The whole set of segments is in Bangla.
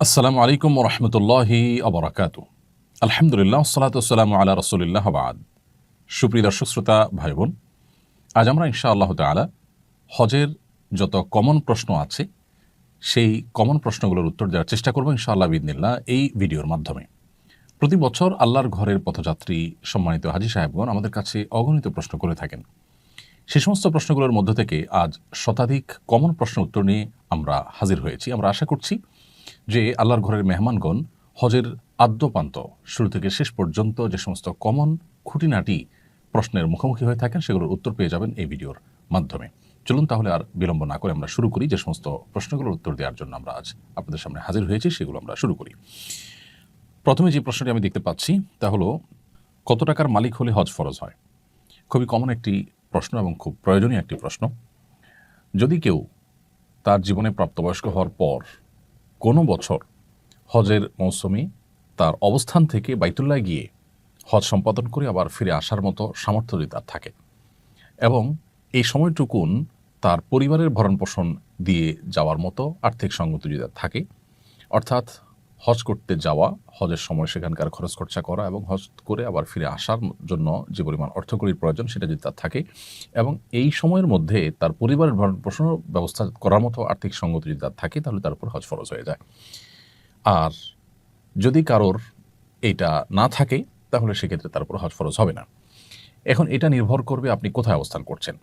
আসসালামু আলাইকুম রহমতুল্লাহি আবরাকাত আলহামদুলিল্লাহ সালাতাম আলা রসুলিল্লাহ বাদ। সুপ্রিয় দর্শক, শ্রোতা ভাই বোন আজ আমরা ইনশা আল্লাহ তালা হজের যত কমন প্রশ্ন আছে, সেই কমন প্রশ্নগুলোর উত্তর দেওয়ার চেষ্টা করব ইনশাআল্লাহ বিদিনিল্লাহ এই ভিডিওর মাধ্যমে। প্রতি বছর আল্লাহর ঘরের পথযাত্রী সম্মানিত হাজি সাহেবগণ আমাদের কাছে অগণিত প্রশ্ন করে থাকেন। সে সমস্ত প্রশ্নগুলোর মধ্য থেকে আজ শতাধিক কমন প্রশ্ন উত্তর নিয়ে আমরা হাজির হয়েছি। আমরা আশা করছি যে আল্লাহর ঘরের মেহমানগণ হজের আদ্যপান্ত শুরু থেকে শেষ পর্যন্ত যে সমস্ত কমন খুঁটিনাটি প্রশ্নের মুখোমুখি হয়ে থাকেন, সেগুলোর উত্তর পেয়ে যাবেন এই ভিডিওর মাধ্যমে। চলুন তাহলে আর বিলম্ব না করে আমরা শুরু করি যে সমস্ত প্রশ্নগুলোর উত্তর দেওয়ার জন্য আমরা আজ আপনাদের সামনে হাজির হয়েছি, সেগুলো আমরা শুরু করি। প্রথমে যে প্রশ্নটি আমি দেখতে পাচ্ছি, তা হলো, কত টাকার মালিক হলে হজ ফরজ হয়? খুবই কমন একটি প্রশ্ন এবং খুব প্রয়োজনীয় একটি প্রশ্ন। যদি কেউ তার জীবনে প্রাপ্তবয়স্ক হওয়ার পর কোনো বছর হজের মৌসুমে তার অবস্থান থেকে বাইতুল্লাহ গিয়ে হজ সম্পাদন করে আবার ফিরে আসার মতো সামর্থ্য যদি তার থাকে। এবং এই সময়টুকুন তার পরিবারের ভরণ পোষণ দিয়ে যাওয়ার মতো আর্থিক সঙ্গতি যদি থাকে, অর্থাৎ হজ করতে যাওয়া, হজের সময় সেখানকার খরচ খরচা করা এবং হজ করে আবার ফিরে আসার জন্য যে পরিমাণ অর্থকরীর প্রয়োজন সেটা যদি তার থাকে এবং এই সময়ের মধ্যে তার পরিবারের ভরণ পোষণ ব্যবস্থা করার মতো আর্থিক সঙ্গতি যদি তার থাকে, তাহলে তার উপর হজ ফরজ হয়ে যায়। আর যদি কারোর এইটা না থাকে, তাহলে সেক্ষেত্রে তার উপর হজ ফরজ হবে না। এখন এটা নির্ভর করবে আপনি কোথায় অবস্থান করছেন।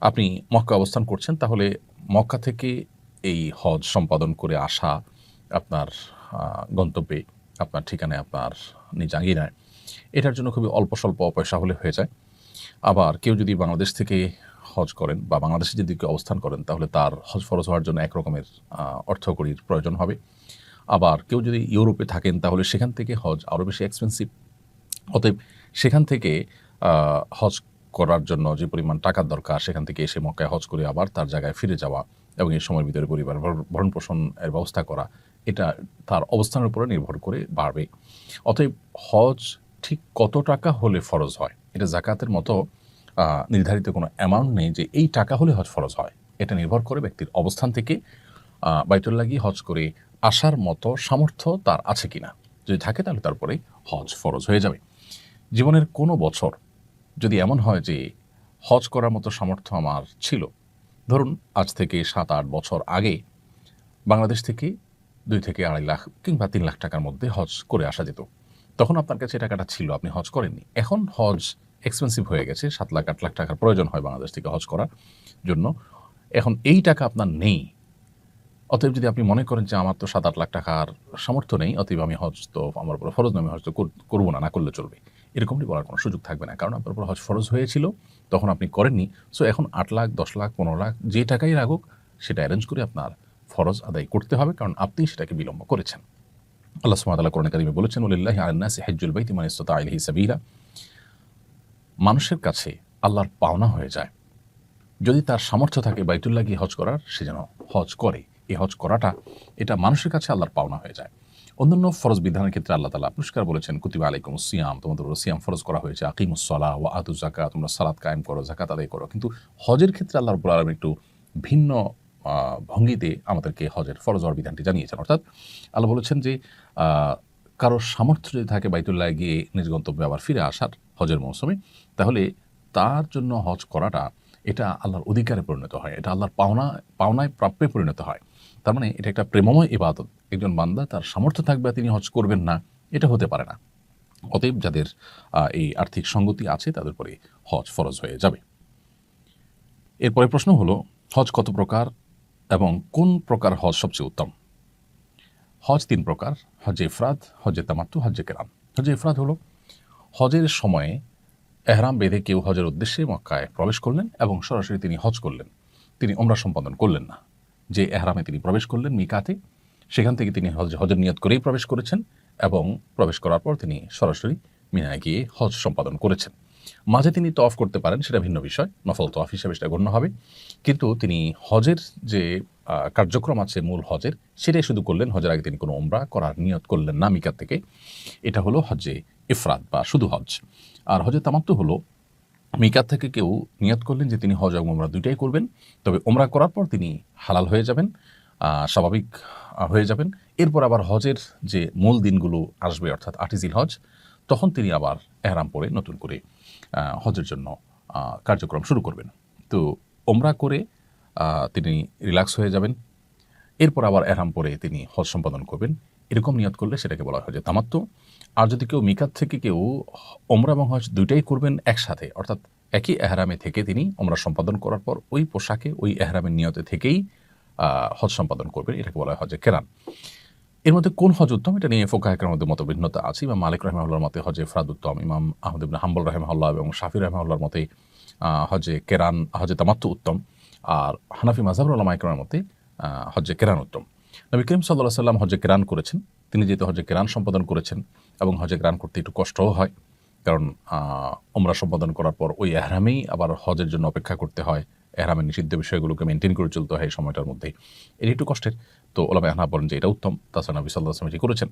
আপনি মক্কা অবস্থান করছেন, তাহলে মক্কা থেকে এই হজ সম্পাদন করে আসা আপনার গন্তব্যে আপনার ঠিকানায় আপনার নিজ আঙ্গিনায়। এটার জন্য খুবই অল্প স্বল্প পয়সা হলে হয়ে যায়। আবার কেউ যদি বাংলাদেশ থেকে হজ করেন বা বাংলাদেশে যদি কেউ অবস্থান করেন তাহলে তার হজ ফরজ হওয়ার জন্য এক রকমের আহ, অর্থকরীর প্রয়োজন হবে। আবার কেউ যদি ইউরোপে থাকেন তাহলে সেখান থেকে হজ আরও বেশি এক্সপেন্সিভ অতএব সেখান থেকে হজ করার জন্য যে পরিমাণ টাকার দরকার সেখান থেকে এসে মক্কায় হজ করে আবার তার জায়গায় ফিরে যাওয়া এবং এই সময়ের ভিতরে পরিবার ভর- ভরণ পোষণ এর ব্যবস্থা করা এটা তার অবস্থানের উপরে নির্ভর করে বাড়বে। অতএব হজ ঠিক কত টাকা হলে ফরজ হয়? এটা জাকাতের মতো নির্ধারিত কোনো অ্যামাউন্ট নেই যে এই টাকা হলে হজ ফরজ হয়। এটা নির্ভর করে ব্যক্তির অবস্থান থেকে আহ, বাইতুল্লাহ গিয়ে হজ করে আসার মতো সামর্থ্য তার আছে কি না যদি থাকে তাহলে তারপরে হজ ফরজ হয়ে যাবে। জীবনের কোনো বছর যদি এমন হয় যে হজ করার মতো সামর্থ্য আমার ছিল ধরুন আজ থেকে সাত আট বছর আগে বাংলাদেশ থেকে দুই থেকে আড়াই লাখ কিংবা তিন লাখ টাকার মধ্যে হজ করে আসা যেত। তখন আপনার কাছে টাকাটা ছিল, আপনি হজ করেননি। এখন হজ এক্সপেন্সিভ হয়ে গেছে, সাত লাখ, আট লাখ টাকার প্রয়োজন হয় বাংলাদেশ থেকে হজ করার জন্য। এখন এই টাকা আপনার নেই। অতএব যদি আপনি মনে করেন যে আমার তো সাত, আট লাখ টাকার সামর্থ্য নেই, অতএব আমি হজ তো, আমার উপর ফরজ আমি হজ তো কর- করব না না করলে চলবে। এরকমটি বলার কোনো সুযোগ থাকবে না, কারণ আপনার উপর হজ ফরজ হয়েছিল, তখন আপনি করেননি। সো এখন আট লাখ, দশ লাখ, পনেরো লাখ, যে টাকাই লাগুক সেটা অ্যারেঞ্জ করে আপনার ফরজ আদায় করতে হবে, কারণ আপনি সেটাকে বিলম্ব করেছেন। আল্লাহ সুবহানাহু কোরআন কারিমে বলেছেন ওলিল্লাহি আলান্নাসি হাজ্জুল বাইতি মান ইসতাতা ইলাইহি সাবিলা। মানুষের কাছে আল্লাহর পাওনা হয়ে যায়। যদি তার সামর্থ্য থাকে বাইতুল্লাহ গিয়ে হজ করার, সে যেন হজ করে। এই হজ করাটা, এটা মানুষের কাছে আল্লাহর পাওনা হয়ে যায়। অন্যান্য ফরজ বিধানের ক্ষেত্রে আল্লাহ তালা পুরস্কার বলেছেন, কুতিবা আলাইকুম সিয়াম, তোমাদের সিয়াম ফরজ করা হয়েছে। আকিমুসলা ও আতু জাকা তোমরা সালাদ কায়েম করো জাকাত আদায় করো। কিন্তু হজের ক্ষেত্রে আল্লাহ রব্বুল আলম একটু ভিন্ন ভঙ্গিতে আমাদেরকে হজের ফরজ হওয়ার বিধানটি জানিয়েছেন। অর্থাৎ আল্লাহ বলেছেন যে কারোর সামর্থ্য যদি থাকে বাইতুল্লাহ গিয়ে নিজ গন্তব্যে আবার ফিরে আসার হজের মৌসুমে, তাহলে তার জন্য হজ করাটা এটা আল্লাহর অধিকারে পরিণত হয়। এটা আল্লাহর পাওনা, পাওনায় প্রাপ্যে পরিণত হয়। তার মানে এটা একটা প্রেমময় ইবাদত। একজন বান্দা তার সামর্থ্য থাকবে তিনি হজ করবেন না, এটা হতে পারে না। অতএব যাদের এই আর্থিক সঙ্গতি আছে তাদের পরে হজ ফরজ হয়ে যাবে। এরপরে প্রশ্ন হলো, হজ কত প্রকার? এবং কোন প্রকার হজ সবচেয়ে উত্তম? হজ তিন প্রকার, হজে ইফরাদ হজে তামাত্তু, হজে কেরাম। হজে ইফরাদ হলো হজের সময়ে এহরাম বেঁধে কেউ হজের উদ্দেশ্যে মক্কায় প্রবেশ করলেন এবং সরাসরি তিনি হজ করলেন। তিনি ওমরা সম্পাদন করলেন না। যে এহরামে তিনি প্রবেশ করলেন মিকাতে, সেখান থেকে তিনি হজ, হজের নিয়ত করেই প্রবেশ করেছেন এবং প্রবেশ করার পর তিনি সরাসরি মিনায় গিয়ে হজ সম্পাদন করেছেন। মাঝে তিনি তফ করতে পারেন, সেটা ভিন্ন বিষয়, নফল তফ হিসেবে সেটা গণ্য হবে। কিন্তু তিনি হজের যে কার্যক্রম আছে মূল হজের, সেটাই শুধু করলেন, হজের আগে তিনি কোনো ওমরা করার নিয়ত করলেন না মিকাত থেকে। এটা হলো হজে ইফরাদ বা শুধু হজ। আর হজে তামাত্তু হলো, মিকাত থেকে কেউ নিয়ত করলেন যে তিনি হজ এবং ওমরা দুইটাই করবেন, তবে ওমরা করার পর তিনি হালাল হয়ে যাবেন স্বাভাবিক হয়ে যাবেন। এরপর আবার হজের যে মূল দিনগুলো আসবে, অর্থাৎ আটিজিল হজ তখন তিনি আবার এহরাম পরে নতুন করে হজের জন্য কার্যক্রম শুরু করবেন। তো ওমরা করে তিনি রিল্যাক্স হয়ে যাবেন। এরপর আবার এরাম পরে তিনি হজ সম্পাদন করবেন। এরকম নিয়ত করলে সেটাকে বলা হয় যে তামাত্ম। আর যদি কেউ মিকাত থেকে কেউ ওমরা এবং হজ দুইটাই করবেন একসাথে, অর্থাৎ একই এহরামে থেকে তিনি ওমরা সম্পাদন করার পর ওই পোশাকে, ওই এহরামের নিয়তে থেকেই হজ সম্পাদন করবেন। এটাকে বলা হয় যে কেরান। এর মধ্যে কোন হজ উত্তম? এটা নিয়ে ফোকাহের মধ্যে মত ভিন্নতা আছে। ইমাম মালিক রহমাউল্লার মতে হজে ফ্রাদ উত্তম। ইমাম আহমদ ইবনে হাম্বল রহমাউল্লাহ এবং শাফি রহমাউল্লার মতে হজে কেরান, হজে তামাত্তু উত্তম। আর হানাফি মাজাবুর আল্লাহ মাইকরামের মতে হজ্জে কেরান উত্তম। নবী করিম সাল্লাহ সাল্লাম হজ্জে কেরান করেছেন। তিনি যেহেতু হজ্জে কেরান সম্পাদন করেছেন এবং হজ্জে কেরান করতে একটু কষ্টও হয়, কারণ ওমরা সম্পাদন করার পর ওই এহরামেই আবার হজের জন্য অপেক্ষা করতে হয়। এহরামের নিষিদ্ধ বিষয়গুলোকে মেনটেন করে চলতে হয় এই সময়টার মধ্যে এটি একটু কষ্টের। তো ওলামা এহনা বলেন যে এটা উত্তম। তাছাড়া নবী সাল্লাহ আসলাম এটি করেছেন।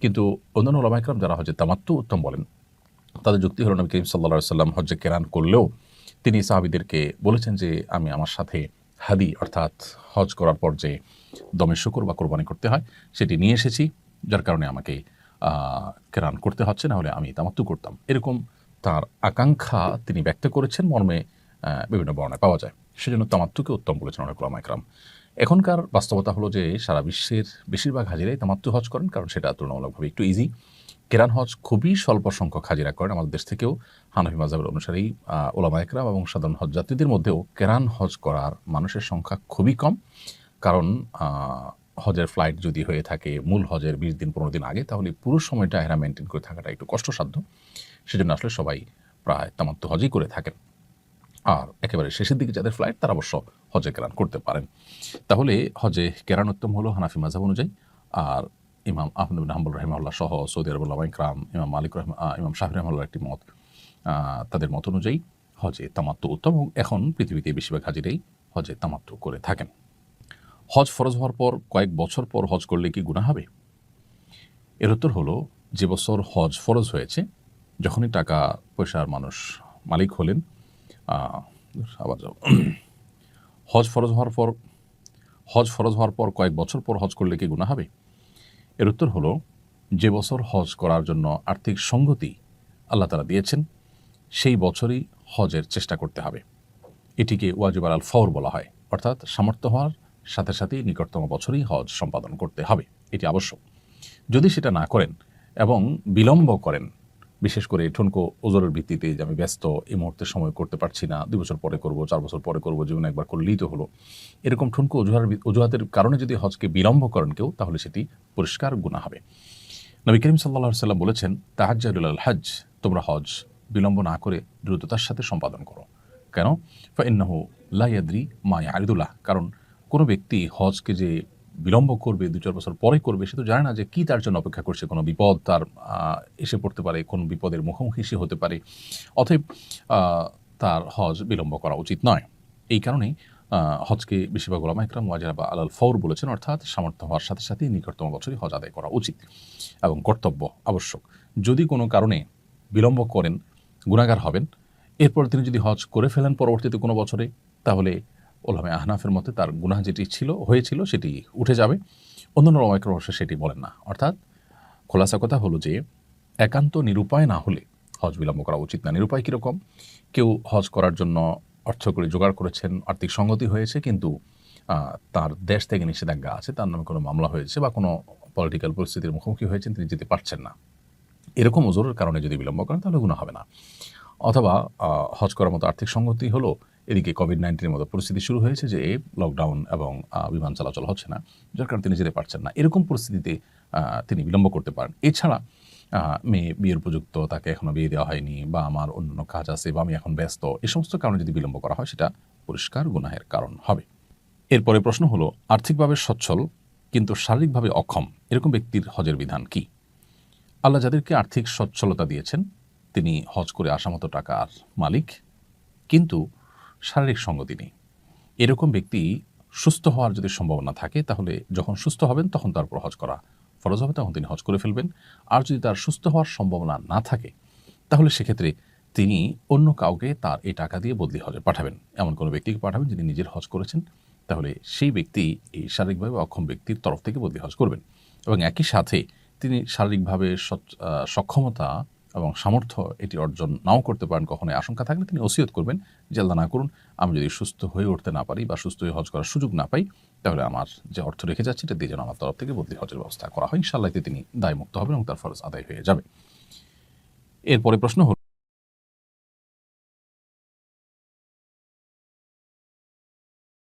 কিন্তু অন্যান্য ওলামা একরাম যারা হজে তামাত্তু উত্তম বলেন, তাদের যুক্তি হল, নবী করিম সাল্লা সাল্লাম হজ্জে কেরান করলেও তিনি সাহাবিদেরকে বলেছেন যে আমি আমার সাথে হাদি, অর্থাৎ হজ করার পর যে দমে শুকর বা কোরবানি করতে হয়, সেটি নিয়ে এসেছি। যার কারণে আমাকে কেরান করতে হচ্ছে না হলে আমি তামাত্তু করতাম। এরকম তার আকাঙ্ক্ষা তিনি ব্যক্ত করেছেন। মর্মে বিভিন্ন বর্ণায় পাওয়া যায়। সেজন্য তামাত্তুকে উত্তম বলেছেন অনেক ওলামা একরাম এখনকার বাস্তবতা হলো যে, সারা বিশ্বের বেশিরভাগ হাজিরাই তামাত্তু হজ করেন, কারণ সেটা তুলনামূলকভাবে একটু ইজি কেরান হজ খুবই স্বল্প সংখ্যক হাজিরা করেন আমাদের দেশ থেকেও। হানফি মাজাবের অনুসারেই ওলামা একরাম এবং সাধারণ হজ যাত্রীদের মধ্যেও কেরান হজ করার মানুষের সংখ্যা খুবই কম। কারণ হজের ফ্লাইট যদি হয়ে থাকে, মূল হজের বিশ দিন, পনেরো দিন আগে, তাহলে পুরো সময়টা এরা মেনটেন করে থাকাটা একটু কষ্টসাধ্য। সেজন্য আসলে সবাই প্রায় তামাত্ম হজই করে থাকেন। আর একেবারে শেষের দিকে যাদের ফ্লাইট তারা অবশ্য হজে কেরান করতে পারেন। তাহলে হজে কেরান উত্তম হলো হানাফি মাজাব অনুযায়ী, আর ইমাম আহমদ হাম্বুল রহমাল্লাহ সহ সৌদি আরবুল্লাহ ইকরাম, ইমাম মালিক রহমা ইমাম শাহ রহমাল্লাহ একটি মত তাদের মত অনুযায়ী হজে তামাত্ম উত্তম এখন পৃথিবীতে বেশিরভাগ হাজিরাই হজে তামাত্ম করে থাকেন। হজ ফরজ হওয়ার পর কয়েক বছর পর হজ করলে কি গুণা হবে? এর উত্তর হলো, যে বছর হজ ফরজ হয়েছে, যখনই টাকা পয়সার মানুষ মালিক হলেন আবার যাও হজ ফরজ হওয়ার পর, হজ ফরজ হওয়ার পর কয়েক বছর পর হজ করলে কি গুণা হবে? এর উত্তর হলো, যে বছর হজ করার জন্য আর্থিক সঙ্গতি আল্লাহ তারা দিয়েছেন, সেই বছরই হজের চেষ্টা করতে হবে। এটিকে ওয়াজিব আল ফওর বলা হয়। অর্থাৎ সামর্থ্য হওয়ার সাথে সাথেই নিকটতম বছরই হজ সম্পাদন করতে হবে। এটি আবশ্যক। যদি সেটা না করেন এবং বিলম্ব করেন বিশেষ করে ঠুনকো ওজোরের ভিত্তিতে যে আমি ব্যস্ত এই মুহূর্তে সময় করতে পারছি না, দুই বছর পরে করব, চার বছর পরে করব, জীবনে একবার করলেই তো হলো। এরকম ঠুনকো অজুহার অজুহাতের কারণে যদি হজকে বিলম্ব করেন কেউ, তাহলে সেটি পরিষ্কার গুণা হবে। নবী করিম সাল্লাহ সাল্লাম বলেছেন তাহাজ্জাদুল হজ তোমরা হজ বিলম্ব না করে দ্রুততার সাথে সম্পাদন করো। কেন? ফাইন্নাহু লাইয়াদ্রি মা আরিদুল্লাহ কারণ কোনো ব্যক্তি হজকে যে বিলম্ব করবে, দু চার বছর পরে করবে, সে তো জানে না যে কি তার জন্য অপেক্ষা করছে কোনো বিপদ, তার এসে পড়তে পারে, কোন বিপদের মুখোমুখি সে হতে পারে। অতএব তার হজ বিলম্ব করা উচিত নয়। এই কারণেই হজকে বেশিরভাগ ওলামা ইকরাম ওয়াজারা বা আলাল ফৌর বলেছেন, অর্থাৎ সামর্থ্য হওয়ার সাথে সাথে নিকটতম বছরই হজ আদায় করা উচিত এবং কর্তব্য আবশ্যক। যদি কোনো কারণে বিলম্ব করেন গুণাগার হবেন, এরপর তিনি যদি হজ করে ফেলেন পরবর্তীতে কোনো বছরে, তাহলে ওলামে আহনাফের মতে তার গুনাহ যেটি ছিল, হয়েছিল, সেটি উঠে যাবে। অন্যান্য রমায়কের অবশ্য সেটি বলেন না। অর্থাৎ খোলাসা কথা হলো যে, একান্ত নিরুপায় না হলে হজ বিলম্ব করা উচিত না। নিরুপায় কীরকম? কেউ হজ করার জন্য অর্থ করে জোগাড় করেছেন, আর্থিক সঙ্গতি হয়েছে, কিন্তু তার দেশ থেকে নিষেধাজ্ঞা আছে, তার নামে কোনো মামলা হয়েছে বা কোনো পলিটিক্যাল পরিস্থিতির মুখোমুখি হয়েছেন, তিনি যেতে পারছেন না। এরকম ওজোরের কারণে যদি বিলম্ব করেন, তাহলে গুণা হবে না। অথবা হজ করার মতো আর্থিক সঙ্গতি হলো এদিকে কোভিড নাইন্টিনের মতো পরিস্থিতি শুরু হয়েছে যে লকডাউন এবং বিমান চলাচল হচ্ছে না, যার কারণে তিনি যেতে পারছেন না। এরকম পরিস্থিতিতে তিনি বিলম্ব করতে পারেন। এছাড়া মেয়ে বিয়ের উপযুক্ত, তাকে এখনও বিয়ে দেওয়া হয়নি বা আমার অন্য কাজ আছে বা আমি এখন ব্যস্ত, এ সমস্ত কারণে যদি বিলম্ব করা হয়, সেটা পরিষ্কার গুনাহের কারণ হবে। এরপরে প্রশ্ন হলো, আর্থিকভাবে সচ্ছল কিন্তু শারীরিকভাবে অক্ষম, এরকম ব্যক্তির হজের বিধান কি? আল্লাহ যাদেরকে আর্থিক সচ্ছলতা দিয়েছেন, তিনি হজ করে আসা মতো টাকার মালিক, কিন্তু শারীরিক সঙ্গতি নেই এরকম ব্যক্তি সুস্থ হওয়ার যদি সম্ভাবনা থাকে, তাহলে যখন সুস্থ হবেন, তখন তার উপর হজ করা ফরজ হবে, তখন তিনি হজ করে ফেলবেন। আর যদি তার সুস্থ হওয়ার সম্ভাবনা না থাকে, তাহলে সেক্ষেত্রে তিনি অন্য কাউকে তার এই টাকা দিয়ে বদলি হজে পাঠাবেন। এমন কোনো ব্যক্তিকে পাঠাবেন যিনি নিজের হজ করেছেন। তাহলে সেই ব্যক্তি এই শারীরিকভাবে অক্ষম ব্যক্তির তরফ থেকে বদলি হজ করবেন। এবং একই সাথে তিনি শারীরিকভাবে সক্ষমতা এবং সামর্থ্য এটি অর্জন নাও করতে পারেন, কখনোই আশঙ্কা থাকলে তিনি ওসিয়ত করবেন। জেলদা না করুন, আমি যদি সুস্থ হয়ে উঠতে না পারি বা সুস্থ হয়ে হজ করার সুযোগ না পাই, তাহলে আমার যে অর্থ রেখে যাচ্ছে, এটা দিয়ে যেন আমার তরফ থেকে বদলি হজের ব্যবস্থা করা হয়। ইনশাল্লাহতে তিনি দায়মুক্ত হবেন এবং তার ফরজ আদায় হয়ে যাবে। এরপরে প্রশ্ন হল